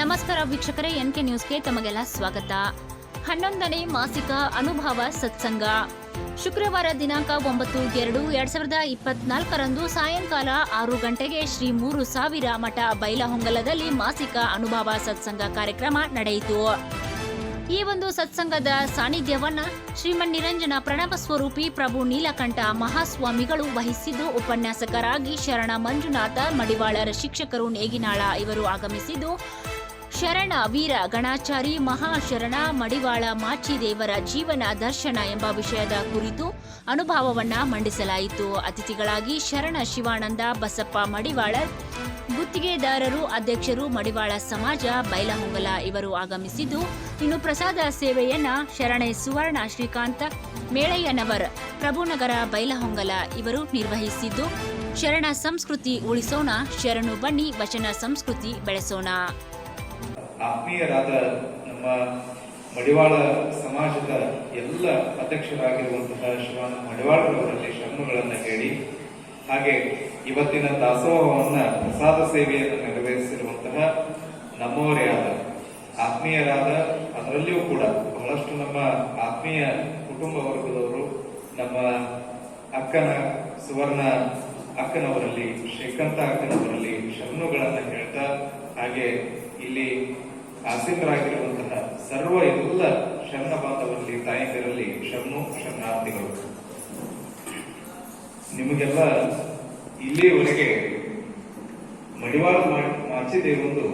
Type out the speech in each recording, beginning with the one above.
ನಮಸ್ಕಾರ ವೀಕ್ಷಕರೇ N K ನ್ಯೂಸ್ಗೆ ತಮಗೆಲ್ಲ ಸ್ವಾಗತ. ಹನ್ನೊಂದನೇ ಮಾಸಿಕ ಅನುಭವ ಸತ್ಸಂಗ. ಶುಕ್ರವಾರ ದಿನಾಂಕ ಒಂಬತ್ತು ಎರಡು ಎರಡ್ ಸಾವಿರದ ಇಪ್ಪತ್ನಾಲ್ಕರಂದು ಸಾಯಂಕಾಲ ಆರು ಗಂಟೆಗೆ ಶ್ರೀ ಮೂರು ಸಾವಿರ ಮಠ ಬೈಲಹೊಂಗಲದಲ್ಲಿ ಮಾಸಿಕ ಅನುಭವ ಸತ್ಸಂಗ ಕಾರ್ಯಕ್ರಮ ನಡೆಯಿತು. ಈ ಒಂದು ಸತ್ಸಂಗದ ಸಾನ್ನಿಧ್ಯವನ್ನ ಶ್ರೀಮನ್ ನಿರಂಜನ ಪ್ರಣವ ಸ್ವರೂಪಿ ಪ್ರಭು ನೀಲಕಂಠ ಮಹಾಸ್ವಾಮಿಗಳು ವಹಿಸಿದ್ದು, ಉಪನ್ಯಾಸಕರಾಗಿ ಶರಣ ಮಂಜುನಾಥ, ಮಡಿವಾಳರ ಶಿಕ್ಷಕರು ನೇಗಿನಾಳ ಇವರು ಆಗಮಿಸಿದ್ದು ಶರಣ ವೀರ ಗಣಾಚಾರಿ ಮಹಾಶರಣ ಮಡಿವಾಳ ಮಾಚಿದೇವರ ಜೀವನ ದರ್ಶನ ಎಂಬ ವಿಷಯದ ಕುರಿತು ಅನುಭವವನ್ನ ಮಂಡಿಸಲಾಯಿತು. ಅತಿಥಿಗಳಾಗಿ ಶರಣ ಶಿವಾನಂದ, ಬಸಪ್ಪ ಮಡಿವಾಳ, ಗುತ್ತಿಗೆದಾರರು, ಅಧ್ಯಕ್ಷರು, ಮಡಿವಾಳ ಸಮಾಜ, ಬೈಲಹೊಂಗಲ ಇವರು ಆಗಮಿಸಿದ್ದು, ಇನ್ನು ಪ್ರಸಾದ ಸೇವೆಯನ್ನ ಶರಣೆ ಸುವರ್ಣ ಶ್ರೀಕಾಂತ, ಮೇಳಯ್ಯನವರ್, ಪ್ರಭುನಗರ ಬೈಲಹೊಂಗಲ ಇವರು ನಿರ್ವಹಿಸಿದ್ದು. ಶರಣ ಸಂಸ್ಕೃತಿ ಉಳಿಸೋಣ, ಶರಣು ಬನ್ನಿ, ವಚನ ಸಂಸ್ಕೃತಿ ಬೆಳೆಸೋಣ. ಆತ್ಮೀಯರಾದ ನಮ್ಮ ಮಡಿವಾಳ ಸಮಾಜದ ಎಲ್ಲ ಅಧ್ಯಕ್ಷರಾಗಿರುವಂತಹ ಶಿವಾನ ಮಡಿವಾಳರವರಲ್ಲಿ ಶರಣುಗಳನ್ನು ಹೇಳಿ, ಹಾಗೆ ಇವತ್ತಿನ ದಾಸೋಹವನ್ನ ಪ್ರಸಾದ ಸೇವೆಯನ್ನು ನೆರವೇರಿಸಿರುವಂತಹ ನಮ್ಮವರೇ ಆದ ಆತ್ಮೀಯರಾದ ಅದರಲ್ಲಿಯೂ ಕೂಡ ಬಹಳಷ್ಟು ನಮ್ಮ ಆತ್ಮೀಯ ಕುಟುಂಬ ವರ್ಗದವರು, ನಮ್ಮ ಅಕ್ಕನ ಸುವರ್ಣ ಅಕ್ಕನವರಲ್ಲಿ ಶ್ರೀಕಂತ ಅಕ್ಕನವರಲ್ಲಿ ಶರಣುಗಳನ್ನು ಹೇಳ್ತಾ, ಹಾಗೆ ಇಲ್ಲಿ ಆಸೀನರಾಗಿರುವಂತಹ ಸರ್ವ ಎಲ್ಲ ಶರಣ ಬಾಂಧವರಲ್ಲಿ ತಾಯಂದಿರಲ್ಲಿ ಶರಣು, ಶರಣಾರ್ಥಿಗಳು. ನಿಮಗೆಲ್ಲ ಇಲ್ಲಿಯವರೆಗೆ ಮಡಿವಾಳ ಮಾಚಿದೇವೊಂದು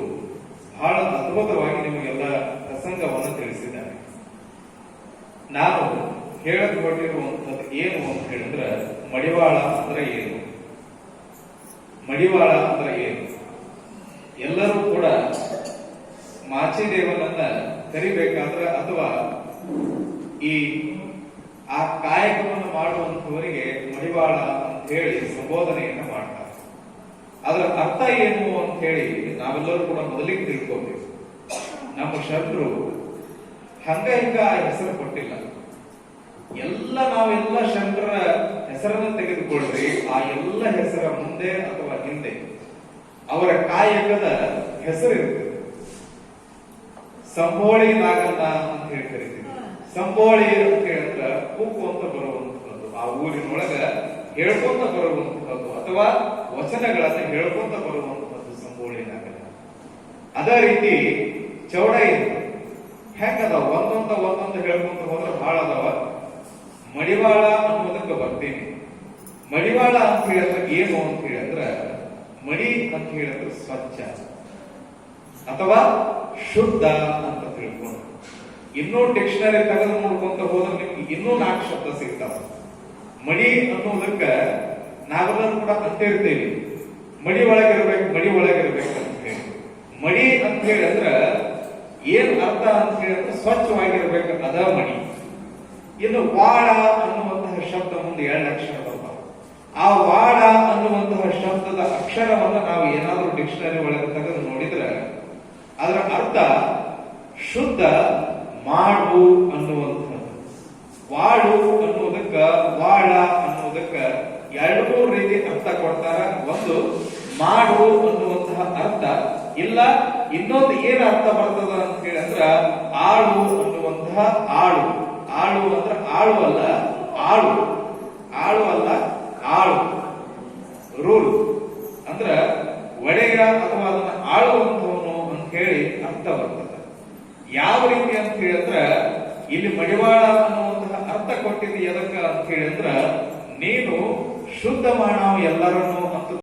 ಬಹಳ ಅದ್ಭುತವಾಗಿ ನಿಮಗೆಲ್ಲ ಪ್ರಸಂಗವನ್ನು ತಿಳಿಸಿದ್ದಾರೆ. ನಾನು ಕೊಟ್ಟಿರುವಂತದ್ದು ಏನು ಅಂತ ಹೇಳಿದ್ರೆ, ಮಡಿವಾಳ ಅಂದ್ರೆ ಏನು? ಮಡಿವಾಳ ಅಂದ್ರೆ ಏನು ಎಲ್ಲರೂ ಕೂಡ ಮಾಚಿದೇವನನ್ನ ಕರಿಬೇಕಾದ್ರೆ ಅಥವಾ ಈ ಆ ಕಾಯಕವನ್ನು ಮಾಡುವಂತವರಿಗೆ ಮಡಿವಾಳ ಅಂತ ಹೇಳಿ ಸಂಬೋಧನೆಯನ್ನ ಮಾಡ್ತಾರೆ. ಅದರ ಅರ್ಥ ಏನು ಅಂತ ಹೇಳಿ ನಾವೆಲ್ಲರೂ ಕೂಡ ಮೊದಲಿಗೆ ತಿಳ್ಕೋಬೇಕು. ನಮ್ಮ ಶತ್ರು ಹಂಗ ಹಿಂಗ ಆ ಹೆಸರು ಕೊಟ್ಟಿಲ್ಲ. ಎಲ್ಲ ನಾವೆಲ್ಲ ಶಂಕರ ಹೆಸರನ್ನು ತೆಗೆದುಕೊಳ್ಳ್ರಿ ಆ ಎಲ್ಲ ಹೆಸರ ಮುಂದೆ ಅಥವಾ ಹಿಂದೆ ಅವರ ಕಾಯಕದ ಹೆಸರಿರುತ್ತೆ. ಸಂಬೋಳಿ ನಾಗಣ್ಣ ಅಂತ ಹೇಳಿ ಕರಿತೀವಿ ಸಂಬೋಳಿ ಅಂತ ಹೇಳಿದ್ರೆ ಕುಕ್ಕು ಅಂತ ಬರುವಂತದ್ದು. ಆ ಊರಿನೊಳಗ ಹೇಳ್ಕೊಂತ ಬರುವಂತದ್ದು ಅಥವಾ ವಚನಗಳನ್ನ ಹೇಳ್ಕೊಂತ ಬರುವಂತದ್ದು ಸಂಬೋಳಿ ನಾಗಣ್ಣ ಅದೇ ರೀತಿ ಚೌಡೈ ಹೆಂಗದಾವ ಒಂದೊಂದ ಒಂದೊಂದು ಹೇಳ್ಕೊಂತ ಹೋದ್ರೆ ಬಹಳ ಅದಾವ. ಮಡಿವಾಳ ಅನ್ನೋದಕ್ಕೆ ಬರ್ತೀನಿ. ಮಡಿವಾಳ ಅಂತ ಹೇಳಿದ್ರೆ ಏನು ಅಂತ ಹೇಳಿದ್ರೆ, ಮಡಿ ಅಂತ ಹೇಳಿದ್ರೆ ಸ್ವಚ್ಛ. ಅಥವಾ ಶುದ್ಧ ಅಂತ ತಿಳ್ಕೊಂಡು. ಇನ್ನೂ ಡಿಕ್ಷನರಿ ತೆಗೆದು ನೋಡ್ಕೊಂತ ಹೋದ್ರೆ ನಿಮ್ಗೆ ಇನ್ನೂ ನಾಲ್ಕು ಶಬ್ದ ಸಿಗ್ತಾವ. ಮಡಿ ಅನ್ನೋದಕ್ಕ ನಾವೆಲ್ಲರೂ ಕೂಡ ಅಂತ ಇರ್ತೇವೆ. ಮಡಿ ಒಳಗಿರ್ಬೇಕು ಮಡಿ ಒಳಗಿರ್ಬೇಕು ಅಂತ ಹೇಳಿ. ಮಡಿ ಅಂತ ಹೇಳಿ ಅಂದ್ರ ಏನ್ ಅರ್ಥ ಅಂತ ಹೇಳಿದ್ರೆ ಸ್ವಚ್ಛವಾಗಿರ್ಬೇಕು ಅದ ಮಡಿ. ಇನ್ನು ವಾಡ ಅನ್ನುವಂತಹ ಶಬ್ದ ಮುಂದೆ ಎರಡು ಅಕ್ಷರ ಬರ್ತಾವ. ಆ ವಾಡ ಅನ್ನುವಂತಹ ಶಬ್ದದ ಅಕ್ಷರವನ್ನು ನಾವು ಏನಾದರೂ ಡಿಕ್ಷನರಿ ಒಳಗೆ ತೆಗೆದು ನೋಡಿದ್ರೆ ಅದರ ಅರ್ಥ ಶುದ್ಧ ಮಾಡು ಅನ್ನುವಂಥದ್ದು. ವಾಳು ಅನ್ನೋದಕ್ಕ ವಾಳ ಅನ್ನೋದಕ್ಕ ಎರಡು ರೀತಿ ಅರ್ಥ ಕೊಡ್ತಾರ. ಒಂದು, ಮಾಡು ಅನ್ನುವಂತಹ ಅರ್ಥ ಇಲ್ಲ, ಇನ್ನೊಂದು ಏನ್ ಅರ್ಥ ಬರ್ತದ ಅಂತ ಹೇಳಿದ್ರ ಆಳು ಅನ್ನುವಂತಹ ಆಳು. ಆಳು ಅಂದ್ರೆ ಆಳು ಅಲ್ಲ, ಆಳು. ಆಳು ಅಲ್ಲ ಆಳು ರೂಲ್. ಅಂದ್ರ ಒಡೆಯ ಅಥವಾ ಅದನ್ನ ಆಳುವಂತಹ ಹೇಳಿ ಅರ್ಥ ಬರ್ತದೆ. ಯಾವ ರೀತಿ ಅಂತ ಹೇಳಿದ್ರೆ, ಇಲ್ಲಿ ಮಡಿವಾಳ ಅನ್ನುವಂತಹ ಅರ್ಥ ಕೊಟ್ಟಿದ್ದು ಎದಕ್ಕ ಅಂತ ಹೇಳಿದ್ರ, ನೀನು ಶುದ್ಧ ಮಾಡಾವ ಎಲ್ಲರನ್ನು ಅಂತ